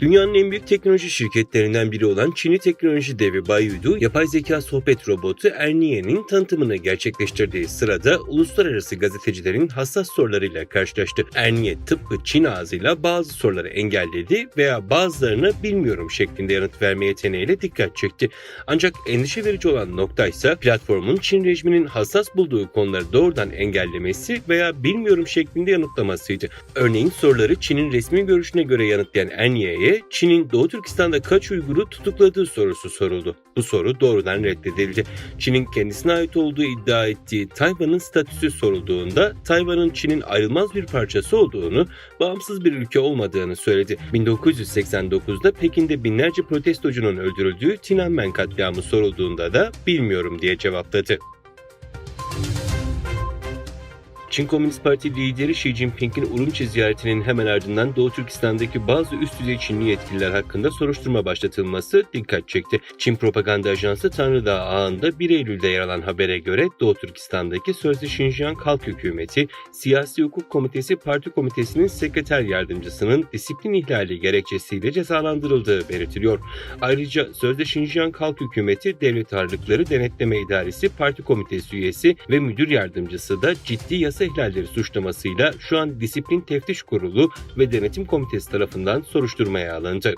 Dünyanın en büyük teknoloji şirketlerinden biri olan Çinli teknoloji devi Baidu, yapay zeka sohbet robotu Ernie'nin tanıtımını gerçekleştirdiği sırada uluslararası gazetecilerin hassas sorularıyla karşılaştı. Ernie tıpkı Çin ağzıyla bazı soruları engelledi veya bazılarına bilmiyorum şeklinde yanıt verme yeteneğiyle dikkat çekti. Ancak endişe verici olan nokta ise platformun Çin rejiminin hassas bulduğu konuları doğrudan engellemesi veya bilmiyorum şeklinde yanıtlamasıydı. Örneğin soruları Çin'in resmi görüşüne göre yanıtlayan Ernie'ye Çin'in Doğu Türkistan'da kaç Uygur'u tutukladığı sorusu soruldu. Bu soru doğrudan reddedildi. Çin'in kendisine ait olduğu iddia ettiği Tayvan'ın statüsü sorulduğunda Tayvan'ın Çin'in ayrılmaz bir parçası olduğunu, bağımsız bir ülke olmadığını söyledi. 1989'da Pekin'de binlerce protestocunun öldürüldüğü Tiananmen katliamı sorulduğunda da bilmiyorum diye cevapladı. Çin Komünist Parti lideri Xi Jinping'in Urumçi ziyaretinin hemen ardından Doğu Türkistan'daki bazı üst düzey Çinli yetkililer hakkında soruşturma başlatılması dikkat çekti. Çin propaganda ajansı Tanrıdağ ağında 1 Eylül'de yer alan habere göre Doğu Türkistan'daki Sözde Şinjan Halk Hükümeti, Siyasi Hukuk Komitesi Parti Komitesi'nin sekreter yardımcısının disiplin ihlali gerekçesiyle cezalandırıldığı belirtiliyor. Ayrıca Sözde Şinjan Halk Hükümeti Devlet Ağırlıkları Denetleme İdaresi Parti Komitesi üyesi ve müdür yardımcısı da ciddi yasa ihlalleri suçlamasıyla şu an Disiplin Teftiş Kurulu ve Denetim Komitesi tarafından soruşturmaya alındı.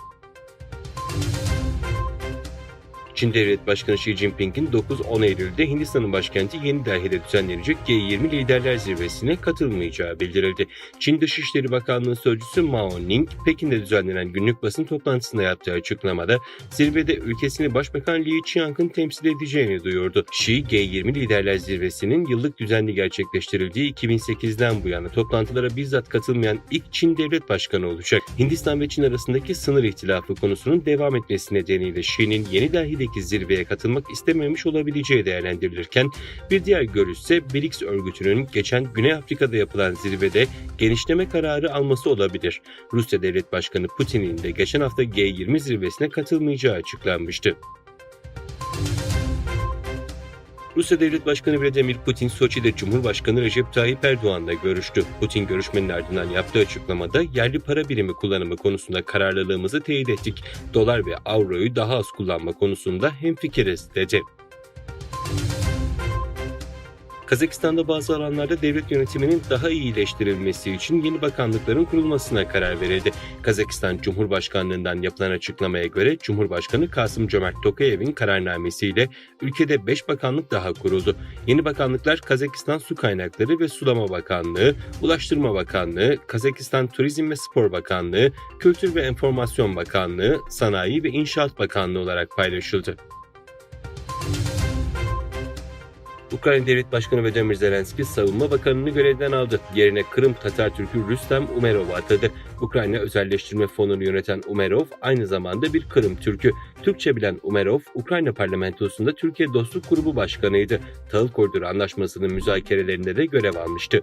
Çin Devlet Başkanı Xi Jinping'in 9-10 Eylül'de Hindistan'ın başkenti Yeni Delhi'de düzenlenecek G20 Liderler Zirvesi'ne katılmayacağı bildirildi. Çin Dışişleri Bakanlığı Sözcüsü Mao Ning, Pekin'de düzenlenen günlük basın toplantısında yaptığı açıklamada zirvede ülkesini Başbakan Li Qiang'ın temsil edeceğini duyurdu. Xi, G20 Liderler Zirvesi'nin yıllık düzenli gerçekleştirildiği 2008'den bu yana toplantılara bizzat katılmayan ilk Çin Devlet Başkanı olacak. Hindistan ve Çin arasındaki sınır ihtilafı konusunun devam etmesi nedeniyle Xi'nin Yeni Delhi'deki zirveye katılmak istememiş olabileceği değerlendirilirken bir diğer görüş ise BRICS örgütünün geçen Güney Afrika'da yapılan zirvede genişleme kararı alması olabilir. Rusya Devlet Başkanı Putin'in de geçen hafta G20 zirvesine katılmayacağı açıklanmıştı. Rusya Devlet Başkanı Vladimir Putin Soçi'de Cumhurbaşkanı Recep Tayyip Erdoğan'la görüştü. Putin görüşmenin ardından yaptığı açıklamada yerli para birimi kullanımı konusunda kararlılığımızı teyit ettik. Dolar ve avroyu daha az kullanma konusunda hemfikiriz dedi. Kazakistan'da bazı alanlarda devlet yönetiminin daha iyileştirilmesi için yeni bakanlıkların kurulmasına karar verildi. Kazakistan Cumhurbaşkanlığından yapılan açıklamaya göre Cumhurbaşkanı Kasım Cömert Tokayev'in kararnamesiyle ülkede 5 bakanlık daha kuruldu. Yeni bakanlıklar Kazakistan Su Kaynakları ve Sulama Bakanlığı, Ulaştırma Bakanlığı, Kazakistan Turizm ve Spor Bakanlığı, Kültür ve Enformasyon Bakanlığı, Sanayi ve İnşaat Bakanlığı olarak paylaşıldı. Ukrayna Devlet Başkanı Volodymyr Zelenski Savunma Bakanı'nı görevden aldı. Yerine Kırım Tatar Türk'ü Rüstem Umerov'u atadı. Ukrayna Özelleştirme Fonu'nu yöneten Umerov aynı zamanda bir Kırım Türk'ü. Türkçe bilen Umerov, Ukrayna parlamentosunda Türkiye Dostluk Grubu Başkanıydı. Tahıl Koridoru Anlaşması'nın müzakerelerinde de görev almıştı.